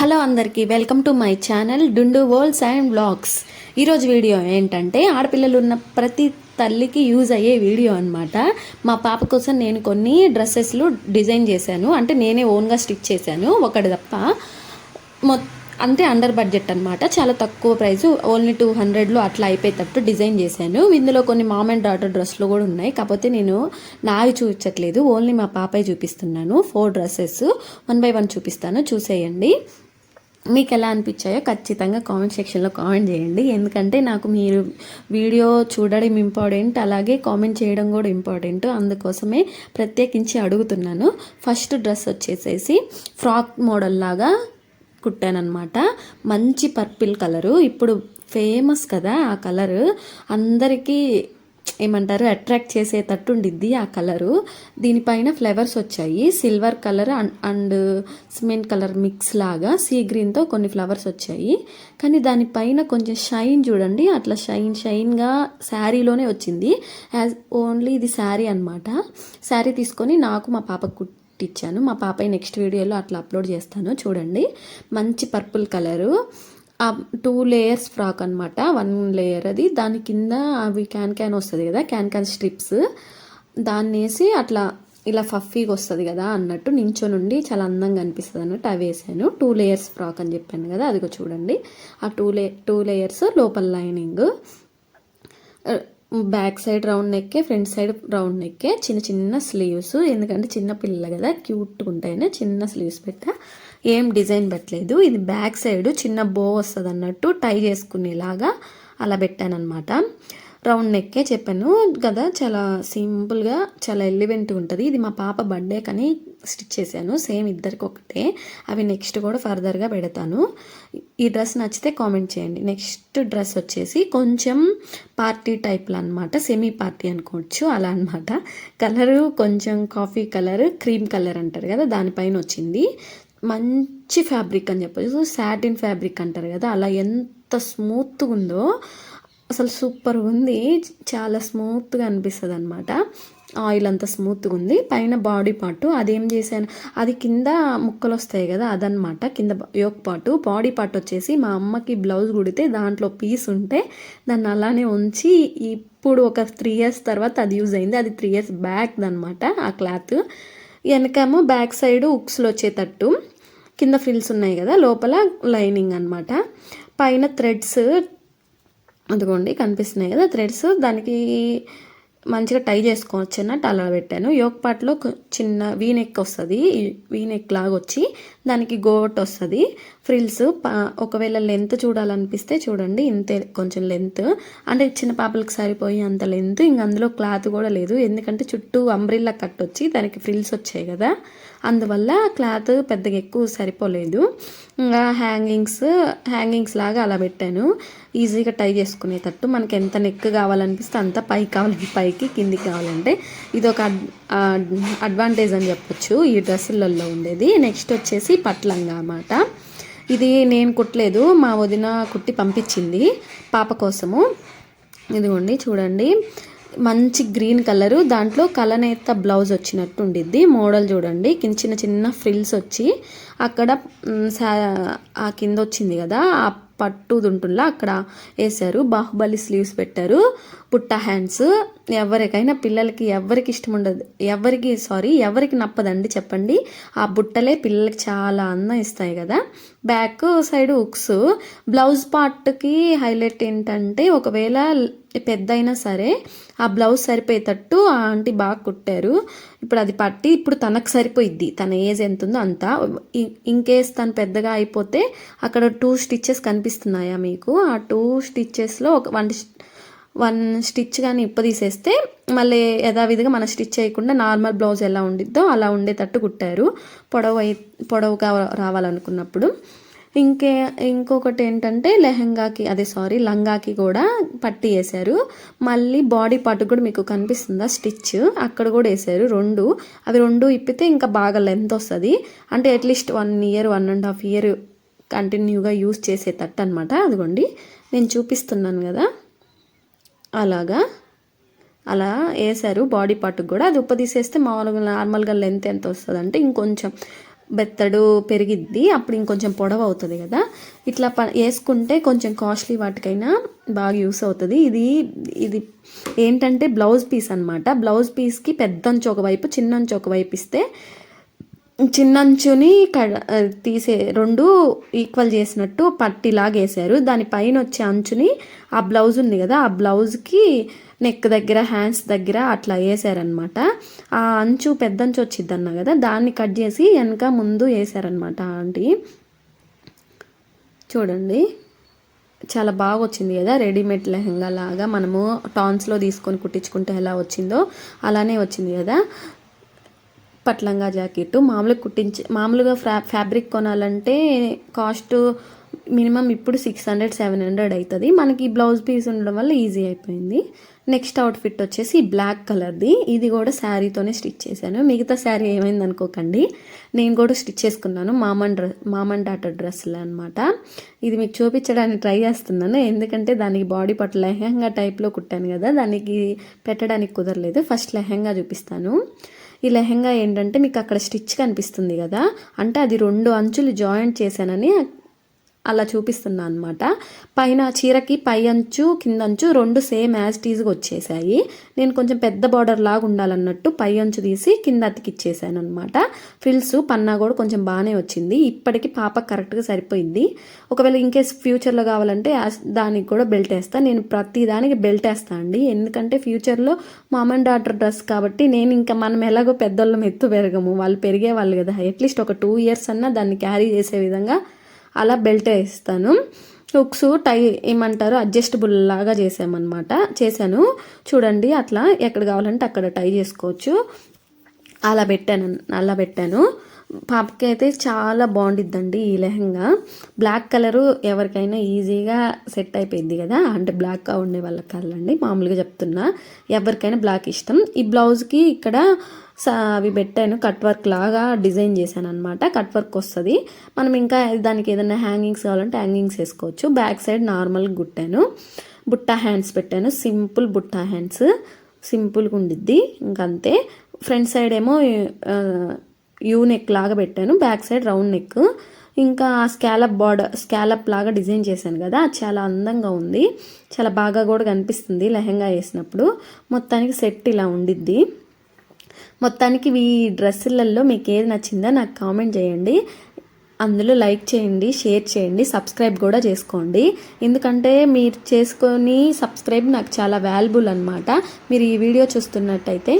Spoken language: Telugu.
హలో అందరికీ వెల్కమ్ టు మై ఛానల్ డుండు వోల్స్ అండ్ బ్లాగ్స్. ఈరోజు వీడియో ఏంటంటే ఆడపిల్లలు ఉన్న ప్రతి తల్లికి యూజ్ అయ్యే వీడియో అనమాట మా పాప కోసం నేను కొన్ని డ్రెస్సెస్లు డిజైన్ చేశాను. అంటే నేనే ఓన్గా స్టిచ్ చేశాను ఒకటి తప్ప. మొ అంటే అండర్ బడ్జెట్ అనమాట చాలా తక్కువ ప్రైస్ ఓన్లీ టూ హండ్రెడ్లో అట్లా అయిపోయేటట్టు డిజైన్ చేశాను. ఇందులో కొన్ని మామ్ అండ్ డాటర్ డ్రెస్లు కూడా ఉన్నాయి. కాకపోతే నేను నావి చూపించట్లేదు. ఓన్లీ మా పాపయ్య చూపిస్తున్నాను. Four dresses. One by one చూపిస్తాను. చూసేయండి. మీకు ఎలా అనిపించాయో ఖచ్చితంగా కామెంట్ సెక్షన్లో కామెంట్ చేయండి. ఎందుకంటే నాకు మీరు వీడియో చూడడం ఇంపార్టెంట్ అలాగే కామెంట్ చేయడం కూడా ఇంపార్టెంట్. అందుకోసమే ప్రత్యేకించి అడుగుతున్నాను. ఫస్ట్ డ్రెస్ వచ్చేసేసి ఫ్రాక్ మోడల్ లాగా కుట్టానమాట మంచి పర్పిల్ కలరు. ఇప్పుడు ఫేమస్ కదా ఆ కలరు. అందరికీ ఏమంటారు అట్రాక్ట్ చేసేటట్టు ఉండిద్ది ఆ కలరు దీనిపైన ఫ్లవర్స్ వచ్చాయి. Silver colour and cement colour mix లాగా సీ గ్రీన్తో కొన్ని ఫ్లవర్స్ వచ్చాయి. కానీ దానిపైన కొంచెం షైన్ చూడండి. అట్లా షైన్ షైన్గా శారీలోనే వచ్చింది. యాజ్ ఓన్లీ ఇది శారీ అనమాట శారీ తీసుకొని నాకు మా పాపకు కుట్టించాను మా పాప నెక్స్ట్ వీడియోలో అట్లా అప్లోడ్ చేస్తాను. చూడండి. మంచి purple colour two layers frock అనమాట వన్ లేయర్ అది. దాని కింద అవి క్యాన్ క్యాన్ వస్తుంది కదా క్యాన్ క్యాన్ స్ట్రిప్స్ దాన్ని వేసి అట్లా ఇలా ఫఫీగా వస్తుంది కదా అన్నట్టు నించోనుండి చాలా అందంగా అనిపిస్తుంది అన్నట్టు అవి వేసాను. టూ లేయర్స్ ఫ్రాక్ అని చెప్పాను కదా అదిగో చూడండి. ఆ టూ లే టూ లేయర్స్ లోపల లైనింగ్ బ్యాక్ సైడ్ రౌండ్ నెక్కే ఫ్రంట్ సైడ్ రౌండ్ నెక్కే చిన్న చిన్న స్లీవ్స్. ఎందుకంటే చిన్న పిల్లలు కదా క్యూట్గా ఉంటాయని చిన్న స్లీవ్స్ పెట్టా. ఏం డిజైన్ పెట్టలేదు. ఇది బ్యాక్ సైడ్ చిన్న బో వస్తుంది అన్నట్టు టై చేసుకునేలాగా అలా పెట్టాను అనమాట రౌండ్ నెక్కే చెప్పాను కదా చాలా సింపుల్గా చాలా ఎలివెంట్గా ఉంటుంది. ఇది మా పాప బర్త్డే కానీ స్టిచ్ చేశాను. సేమ్ ఇద్దరికి ఒకటే అవి నెక్స్ట్ కూడా ఫర్దర్గా పెడతాను. ఈ డ్రెస్ నచ్చితే కామెంట్ చేయండి. నెక్స్ట్ డ్రెస్ వచ్చేసి కొంచెం పార్టీ టైప్లో అనమాట సెమీ పార్టీ అనుకోవచ్చు. అలా అనమాట కలరు కొంచెం కాఫీ కలర్ క్రీమ్ కలర్ అంటారు కదా దానిపైన వచ్చింది. మంచి ఫ్యాబ్రిక్ అని చెప్పచ్చు. సాటిన్ ఫ్యాబ్రిక్ అంటారు కదా అలా ఎంత స్మూత్గా ఉందో అసలు సూపర్గా ఉంది. చాలా స్మూత్గా అనిపిస్తుంది అనమాట ఆయిల్ అంతా స్మూత్గా ఉంది. పైన బాడీ పార్ట్ అదేం చేశాను అది కింద ముక్కలు వస్తాయి కదా అదనమాట కింద యోక్ పార్ట్ బాడీ పార్ట్ వచ్చేసి మా అమ్మకి బ్లౌజ్ కుడితే దాంట్లో పీస్ ఉంటే దాన్ని అలానే ఉంచి ఇప్పుడు ఒక త్రీ ఇయర్స్ తర్వాత అది యూజ్ అయింది. అది త్రీ ఇయర్స్ బ్యాక్ అనమాట ఆ క్లాత్. వెనకేమో బ్యాక్ సైడ్ ఉక్స్లు వచ్చేటట్టు కింద ఫ్రిల్స్ ఉన్నాయి కదా లోపల లైనింగ్ అనమాట పైన థ్రెడ్స్ అదిగోండి కనిపిస్తున్నాయి కదా థ్రెడ్స్ దానికి మంచిగా టై చేసుకోవచ్చు అన్నట్టు అలా పెట్టాను. యోక్ పాట్లో చిన్న వీనెక్ వస్తుంది. వీనెక్ లాగా వచ్చి దానికి గోట్ వస్తుంది. ఫ్రిల్స్ ఒకవేళ లెంత్ చూడాలనిపిస్తే చూడండి ఇంతే కొంచెం లెంత్. అంటే చిన్న పాపలకు సరిపోయి అంత లెంత్ ఇంక అందులో క్లాత్ కూడా లేదు. ఎందుకంటే చుట్టూ అంబ్రిల్లా కట్ వచ్చి దానికి ఫ్రిల్స్ వచ్చాయి కదా. అందువల్ల క్లాత్ పెద్దగా ఎక్కువ సరిపోలేదు. ఇంకా హ్యాంగింగ్స్ హ్యాంగింగ్స్ లాగా అలా పెట్టాను. ఈజీగా టై చేసుకునేటట్టు మనకి ఎంత నెక్ కావాలనిపిస్తే అంత పైకి కావాలి పైకి కిందికి కావాలంటే ఇది ఒక అడ్వాంటేజ్ అని చెప్పొచ్చు ఈ డ్రెస్సులలో ఉండేది. నెక్స్ట్ వచ్చేసి పట్లంగా అన్నమాట. ఇది నేను కుట్టలేదు మా వదిన కుట్టి పంపించింది పాప కోసము. ఇదిగోండి చూడండి. మంచి గ్రీన్ కలరు దాంట్లో కలనేత బ్లౌజ్ వచ్చినట్టు ఉండిద్ది. మోడల్ చూడండి కింద చిన్న చిన్న ఫ్రిల్స్ వచ్చి అక్కడ ఆ కింద వచ్చింది కదా ఆ పట్టు ఉంటుందా అక్కడ వేశారు. బాహుబలి స్లీవ్స్ పెట్టారు. పుట్ట హ్యాండ్స్ ఎవరికైనా పిల్లలకి ఎవరికి ఇష్టం ఉండదు. ఎవరికి సారీ ఎవరికి నప్పదండి చెప్పండి. ఆ బుట్టలే పిల్లలకి చాలా అందం ఇస్తాయి కదా. బ్యాక్ సైడ్ ఉక్స్ బ్లౌజ్ పార్ట్కి హైలైట్ ఏంటంటే ఒకవేళ పెద్ద అయినా సరే ఆ బ్లౌజ్ సరిపోయేటట్టు ఆ ఆంటీ బాగా కుట్టారు. ఇప్పుడు అది పట్టి ఇప్పుడు తనకు సరిపోయిద్ది. తన ఏజ్ ఎంత ఉందో అంత ఇన్ కేస్ తను పెద్దగా అయిపోతే అక్కడ టూ స్టిచ్చెస్ కనిపిస్తున్నాయా మీకు? ఆ టూ స్టిచ్చెస్లో ఒక వన్ వన్ స్టిచ్ కానీ ఇప్పదీసేస్తే మళ్ళీ యథావిధిగా మన స్టిచ్ చేయకుండా నార్మల్ బ్లౌజ్ ఎలా ఉండిద్దో అలా ఉండేటట్టు కుట్టారు. పొడవు పొడవుగా రావాలనుకున్నప్పుడు. ఇంకే ఇంకొకటి ఏంటంటే లెహంగాకి అదే సారీ లంగాకి కూడా పట్టి వేశారు. మళ్ళీ బాడీ పార్ట్ కూడా మీకు కనిపిస్తుందా? స్టిచ్. అక్కడ కూడా వేశారు రెండు. అవి రెండు ఇప్పితే ఇంకా బాగా లెంత్ వస్తుంది. అంటే at least one year one and half year కంటిన్యూగా యూస్ చేసేటట్టు అనమాట అదిగోండి. నేను చూపిస్తున్నాను కదా. అలాగా. అలా వేసారు బాడీ పార్ట్కి కూడా. అది ఉప్పదీసేస్తే మామూలుగా నార్మల్గా లెంత్ ఎంత వస్తుంది అంటే ఇంకొంచెం. బెత్తడు పెరిగిద్ది అప్పుడు ఇంకొంచెం పొడవు అవుతుంది కదా. ఇట్లా ప వేసుకుంటే కొంచెం కాస్ట్లీ వాటికైనా బాగా యూస్ అవుతుంది. ఇది ఇది ఏంటంటే బ్లౌజ్ పీస్ అనమాట బ్లౌజ్ పీస్కి పెద్ద అంచు ఒకవైపు చిన్న అంచు ఒకవైపు ఇస్తే చిన్నంచుని కడ తీసే రెండు ఈక్వల్ చేసినట్టు పట్టిలాగా వేసారు దాని పైన వచ్చే అంచుని ఆ బ్లౌజ్ ఉంది కదా ఆ బ్లౌజ్కి నెక్ దగ్గర హ్యాండ్స్ దగ్గర అట్లా వేసారనమాట ఆ అంచు పెద్ద అంచు వచ్చింది అన్న కదా దాన్ని కట్ చేసి వెనక ముందు వేసారనమాట ఆంటీ. చూడండి చాలా బాగా వచ్చింది కదా రెడీమేడ్ లెహంగా లాగా మనము టాన్స్లో తీసుకొని కుట్టించుకుంటే ఎలా వచ్చిందో అలానే వచ్చింది కదా. పట్లంగా జాకెట్ మామూలుగా కుట్టించి మామూలుగా ఫ్యా ఫ్యాబ్రిక్ కొనాలంటే కాస్ట్ మినిమం ఇప్పుడు సిక్స్ హండ్రెడ్ సెవెన్ హండ్రెడ్ అవుతుంది మనకి బ్లౌజ్ పీస్ ఉండడం వల్ల ఈజీ అయిపోయింది. నెక్స్ట్ అవుట్ఫిట్ వచ్చేసి బ్లాక్ కలర్ది. ఇది కూడా శారీతోనే స్టిచ్ చేశాను. మిగతా శారీ ఏమైంది అనుకోకండి. నేను కూడా స్టిచ్ చేసుకున్నాను. మామన్ డ్రెస్ మామన్ డాటర్ డ్రెస్సులు అనమాట ఇది మీకు చూపించడానికి ట్రై చేస్తున్నాను. ఎందుకంటే దానికి బాడీ పట్ల లెహంగా టైప్లో కుట్టాను కదా దానికి పెట్టడానికి కుదరలేదు. ఫస్ట్ లెహంగా చూపిస్తాను. ఈ లెహెంగా ఏంటంటే మీకు అక్కడ స్టిచ్ కనిపిస్తుంది కదా? అంటే అది రెండు అంచులు జాయింట్ చేశానని అలా చూపిస్తున్నా అనమాట పైన చీరకి పై అంచు కింద అంచు రెండు సేమ్ యాజ్ టీజ్గా వచ్చేసాయి. నేను కొంచెం పెద్ద బార్డర్ లాగా ఉండాలన్నట్టు పై అంచు తీసి కింద అతికిచ్చేసాను అనమాట ఫ్రిల్స్ పన్నా కూడా కొంచెం బాగానే వచ్చింది. ఇప్పటికి పాప కరెక్ట్గా సరిపోయింది. ఒకవేళ ఇంకేస్ ఫ్యూచర్లో కావాలంటే దానికి కూడా బెల్ట్ వేస్తాను నేను ప్రతి దానికి బెల్ట్ వేస్తాను అండి. ఎందుకంటే ఫ్యూచర్లో మా అమ్మ డాటర్ డ్రెస్ కాబట్టి నేను ఇంకా మనం ఎలాగో పెద్దోళ్ళం ఎత్తు పెరగము. వాళ్ళు పెరిగే వాళ్ళు కదా. అట్లీస్ట్ ఒక టూ ఇయర్స్ అన్నా దాన్ని క్యారీ చేసే విధంగా అలా బెల్ట్ వేస్తాను. హుక్స్ టై ఏమంటారు? అడ్జస్టబుల్ లాగా చేసామన్నమాట చేశాను. చూడండి అట్లా ఎక్కడ కావాలంటే అక్కడ టై చేసుకోవచ్చు. అలా పెట్టాను అలా పెట్టాను. పాపకి అయితే చాలా బాగుండిద్దండి ఈ లెహంగా. బ్లాక్ కలరు ఎవరికైనా ఈజీగా సెట్ అయిపోయింది కదా. అంటే బ్లాక్గా ఉండే వాళ్ళకి కదండి మామూలుగా చెప్తున్నా. ఎవరికైనా బ్లాక్ ఇష్టం. ఈ బ్లౌజ్కి ఇక్కడ అవి పెట్టాను కట్ వర్క్ లాగా డిజైన్ చేశాను అనమాట కట్ వర్క్ వస్తుంది. మనం ఇంకా దానికి ఏదైనా హ్యాంగింగ్స్ కావాలంటే హ్యాంగింగ్స్ వేసుకోవచ్చు. బ్యాక్ సైడ్ నార్మల్గా గుట్టాను. బుట్టా హ్యాండ్స్ పెట్టాను. Simple Butta hands. సింపుల్గా ఉండిద్ది. ఇంకంతే. ఫ్రంట్ సైడ్ ఏమో యూ నెక్ లాగా పెట్టాను బ్యాక్ సైడ్ రౌండ్ నెక్. ఇంకా స్కాలప్ బార్డర్ స్కాలప్ లాగా డిజైన్ చేశాను కదా అది చాలా అందంగా ఉంది. చాలా బాగా కూడా కనిపిస్తుంది లెహంగా వేసినప్పుడు. మొత్తానికి సెట్ ఇలా ఉండిద్ది. మొత్తానికి ఈ డ్రెస్సులలో మీకు ఏది నచ్చిందో నాకు కామెంట్ చేయండి. అందులో లైక్ చేయండి షేర్ చేయండి సబ్స్క్రైబ్ కూడా చేసుకోండి. ఎందుకంటే మీరు చేసుకొని సబ్స్క్రైబ్ నాకు చాలా వాల్యుబుల్ అనమాట మీరు ఈ వీడియో చూస్తున్నట్టయితే